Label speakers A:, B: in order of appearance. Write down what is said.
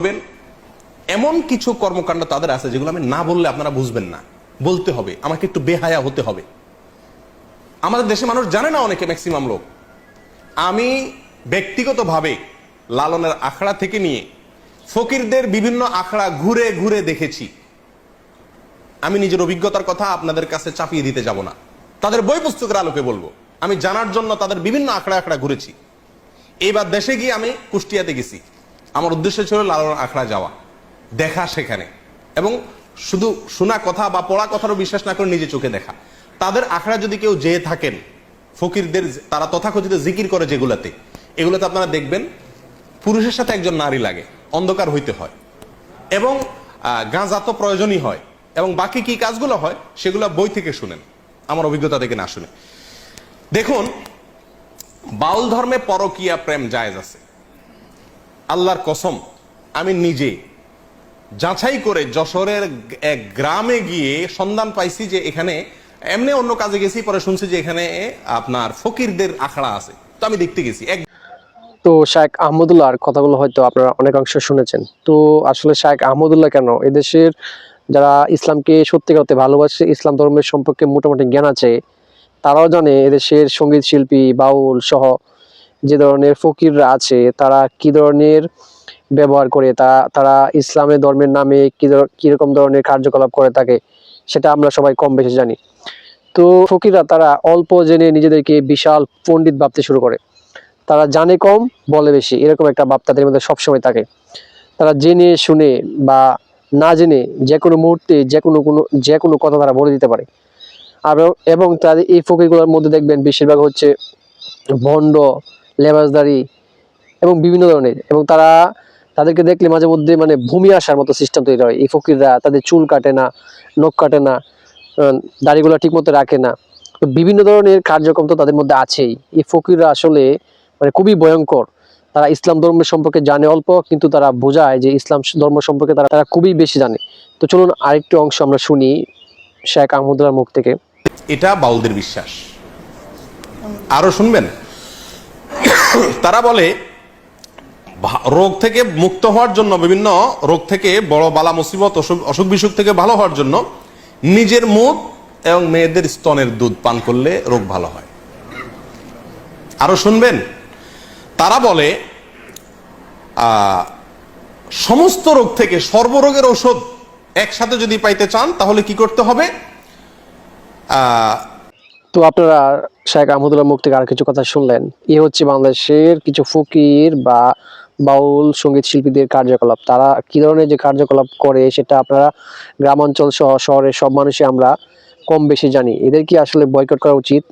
A: করবেন এমন কিছু কর্মকাণ্ড তাদের আছে যেগুলো আমি না বললে আপনারা বুঝবেন না। বলতে হবে, আমাকে একটু বেহায়া হতে হবে। আমাদের দেশে মানুষ জানে না অনেকে ম্যাক্সিমাম লোক। আমি ব্যক্তিগতভাবে লালনের আখড়া থেকে নিয়ে ফকিরদের বিভিন্ন আখড়া ঘুরে ঘুরে দেখেছি। আমি নিজের অভিজ্ঞতার কথা আপনাদের কাছে চাপিয়ে দিতে যাব না। তাদের বই পুস্তকের আলোকে বলব। আমি জানার জন্য তাদের বিভিন্ন আখড়া আখড়া ঘুরেছি। এইবার দেশে গিয়ে আমি কুষ্টিয়াতে গেছি। আমার উদ্দেশ্য ছিল লালন আখড়া যাওয়া, দেখা সেখানে। এবং শুধু শোনা কথা বা পড়া কথারও বিশ্বাস না করে নিজে চোখে দেখা। তাদের আখড়া যদি কেউ যেয়ে থাকেন, ফকিরদের তারা তথাকথিত জিকির করে যেগুলাতে, এগুলোতে আপনারা দেখবেন পুরুষের সাথে একজন নারী লাগে, অন্ধকার হইতে হয়। এবং গাঁজা তো প্রয়োজনই হয়। এবং বাকি কি কাজগুলো হয়, সেগুলো বই থেকে শুনেন। আমার অভিজ্ঞতা থেকে না শুনে। দেখুন, বাউল ধর্মে পরকিয়া প্রেম জায়েজ আছে। আল্লাহর কসম, আমি নিজে যাচাই করে যশোরের এক গ্রামে গিয়ে সন্ধান পাইছি যে এখানে এমনি অন্য কাজে গেছি, পরে শুনছি যে এখানে আপনার ফকিরদের আখড়া আছে। তো আমি দেখতে গেছি। এক
B: তো শায়েখ আহমদুল্লাহর কথাগুলো হয়তো আপনারা অনেকাংশ শুনেছেন। তো আসলে শায়েখ আহমদুল্লাহ কেন? এদেশের যারা ইসলামকে সত্যি করতে ভালোবাসে, ইসলাম ধর্মের সম্পর্কে মোটামুটি জ্ঞান আছে, তারাও জানে এদেশের সংগীত শিল্পী, বাউল সহ যে ধরনের ফকিররা আছে, তারা কি ধরনের ব্যবহার করে, তা, তারা ইসলামের ধর্মের নামে কি কীরকম ধরনের কার্যকলাপ করে থাকে, সেটা আমরা সবাই কম বেশি জানি। তো ফকিররা তারা অল্প জেনে নিজেদেরকে বিশাল পণ্ডিত ভাবতে শুরু করে। তারা জানে কম, বলে বেশি, এরকম একটা ভাব তাদের মধ্যে সবসময় থাকে। তারা জেনে, শুনে বা না জেনে যে কোনো মুহূর্তে যে কোনো কোনো, যে কোনো কথা তারা বলে দিতে পারে। আর, এবং তাদের এই ফকিরগুলোর মধ্যে দেখবেন বেশিরভাগ হচ্ছে ভণ্ড লেবাসদারি এবং বিভিন্ন ধরনের এবং তারা তাদেরকে দেখলে মাঝে মধ্যে মানে ভূমি আসার মতো সিস্টেম তৈরি হয়। এই ফকিররা তাদের চুল কাটে না, নখ কাটে না দাড়িগুলো ঠিক মতো রাখে না। তো বিভিন্ন ধরনের কার্যক্রম তো তাদের মধ্যে আছেই। এই ফকিররা আসলে মানে খুবই ভয়ঙ্কর। তারা ইসলাম ধর্মের সম্পর্কে জানে অল্প, কিন্তু তারা বোঝায় যে ইসলাম ধর্ম সম্পর্কে তারা তারা খুবই বেশি জানে। তো চলুন আরেকটি অংশ আমরা শুনি শেখ আহমদুল্লাহ মুখ থেকে।
A: এটা বাউলদের বিশ্বাস। আরও শুনবেন? তারা বলে রোগ থেকে মুক্ত হওয়ার জন্য, বিভিন্ন রোগ থেকে বড় বালা মুসিবত, অসুখ বিসুখ থেকে ভালো হওয়ার জন্য নিজের মুখ এবং মেয়েদের স্তনের দুধ পান করলে রোগ ভালো হয়। আরও শুনবেন, তারা বলে সমস্ত রোগ থেকে সর্বরোগের ঔষধ একসাথে যদি পাইতে চান, তাহলে কি করতে হবে?
B: তো আপনারা শেখ আহমদুল্লাহ মুখ থেকে আর কিছু কথা শুনলেন। এ হচ্ছে বাংলাদেশের কিছু ফকির বা বাউল সংগীত শিল্পীদের কার্যকলাপ। তারা কি ধরনের যে কার্যকলাপ করে সেটা আপনারা গ্রামাঞ্চল সহ শহরের সব মানুষই আমরা কম বেশি জানি। এদের কি আসলে বয়কট করা উচিত?